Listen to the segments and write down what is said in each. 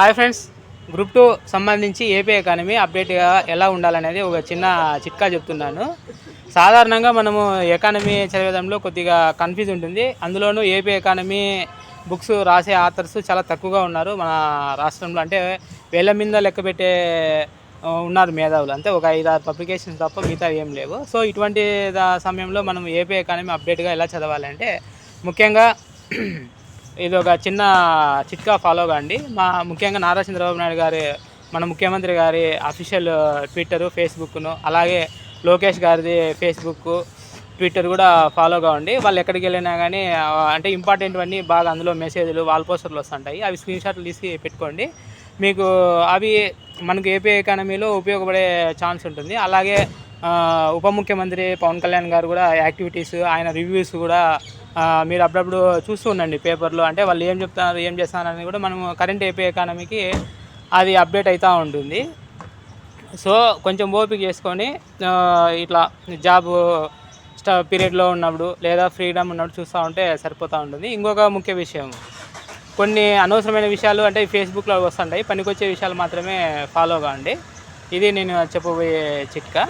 Hi friends. Group two సంబంధించి AP economy అప్డేట్గా ఎలా ఉండాలనేది ఒక చిన్న చిట్కా చెప్తున్నాను. సాధారణంగా మనము ఎకానమీ చదివేదంలో కొద్దిగా కన్ఫ్యూజ్ ఉంటుంది. అందులోనూ ఏపీ ఎకానమీ బుక్స్ రాసే ఆథర్స్ చాలా తక్కువగా ఉన్నారు. మన రాష్ట్రంలో అంటే వేల మీద లెక్క పెట్టే ఉన్నారు మేధావులు. అంటే ఒక ఐదు ఆరు పబ్లికేషన్స్ తప్ప మిగతా ఏం లేవు. సో ఇటువంటి సమయంలో మనం ఏపీ ఎకానమీ అప్డేట్గా ఎలా చదవాలంటే ముఖ్యంగా ఇది ఒక చిన్న చిట్కా ఫాలో కాండి మా ముఖ్యంగా నారా చంద్రబాబు నాయుడు గారి మన ముఖ్యమంత్రి గారి అఫీషియల్ ట్విట్టరు ఫేస్బుక్ను అలాగే లోకేష్ గారిది ఫేస్బుక్ ట్విట్టర్ కూడా ఫాలో కావండి వాళ్ళు ఎక్కడికి వెళ్ళినా కానీ అంటే ఇంపార్టెంట్ అన్నీ బాగా అందులో మెసేజ్లు వాల్ పోస్టర్లు వస్తుంటాయి. అవి స్క్రీన్ షాట్లు తీసి పెట్టుకోండి. మీకు అవి మనకు ఏపీ ఎకానమీలో ఉపయోగపడే ఛాన్స్ ఉంటుంది. అలాగే ఉప ముఖ్యమంత్రి పవన్ కళ్యాణ్ గారు కూడా యాక్టివిటీస్ ఆయన రివ్యూస్ కూడా మీరు అప్పుడప్పుడు చూస్తూ ఉండండి పేపర్లో. అంటే వాళ్ళు ఏం చెప్తున్నారు ఏం చేస్తున్నారు అని కూడా మనం కరెంట్ ఏపీ ఎకానమీకి అది అప్డేట్ అవుతూ ఉంటుంది. సో కొంచెం ఓపిక చేసుకొని ఇట్లా జాబ్ పీరియడ్లో ఉన్నప్పుడు లేదా ఫ్రీడమ్ ఉన్నప్పుడు చూస్తూ ఉంటే సరిపోతూ ఉంటుంది. ఇంకొక ముఖ్య విషయం కొన్ని అనవసరమైన విషయాలు అంటే ఫేస్బుక్లో వస్తుంటాయి. పనికొచ్చే విషయాలు మాత్రమే ఫాలో కావండి ఇది నేను చెప్పబోయే చిట్కా.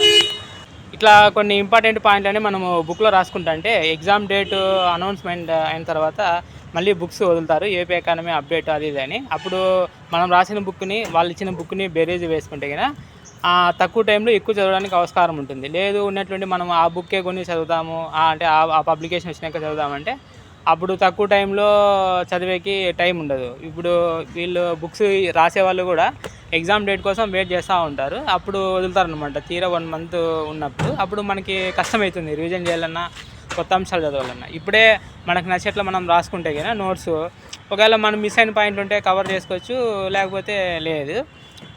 ఇట్లా కొన్ని ఇంపార్టెంట్ పాయింట్లని మనము బుక్లో రాసుకుంటా అంటే exam date uh, announcement uh, అయిన తర్వాత మళ్ళీ బుక్స్ వదులుతారు ఏపీ ఎకానమీ అప్డేట్ అది ఇది అని. అప్పుడు మనం రాసిన బుక్ని వాళ్ళు ఇచ్చిన బుక్ని బేరేజ్ వేసుకుంటే కదా తక్కువ టైంలో ఎక్కువ చదవడానికి ఆస్కారం ఉంటుంది. లేదు ఉన్నటువంటి మనం ఆ బుక్కే కొని చదువుతాము అంటే ఆ ఆ పబ్లికేషన్ వచ్చినాక చదువుతామంటే అప్పుడు తక్కువ టైంలో చదివేకి టైం ఉండదు. ఇప్పుడు వీళ్ళు బుక్స్ రాసే వాళ్ళు కూడా ఎగ్జామ్ డేట్ కోసం వెయిట్ చేస్తూ ఉంటారు. అప్పుడు వదులుతారనమాట తీరా వన్ మంత్ ఉన్నప్పుడు. అప్పుడు మనకి కష్టమవుతుంది రివిజన్ చేయాలన్నా కొత్త అంశాలు చదవాలన్నా. ఇప్పుడే మనకు నచ్చేట్లా మనం రాసుకుంటే కదా నోట్స్ ఒకవేళ మనం మిస్ అయిన పాయింట్ ఉంటే కవర్ చేసుకోవచ్చు. లేకపోతే లేదు.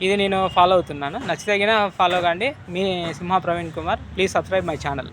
ఇది నేను ఫాలో అవుతున్నాను. నచ్చితే ఫాలో కాండి. మీ Simha Praveen Kumar. Please subscribe my channel.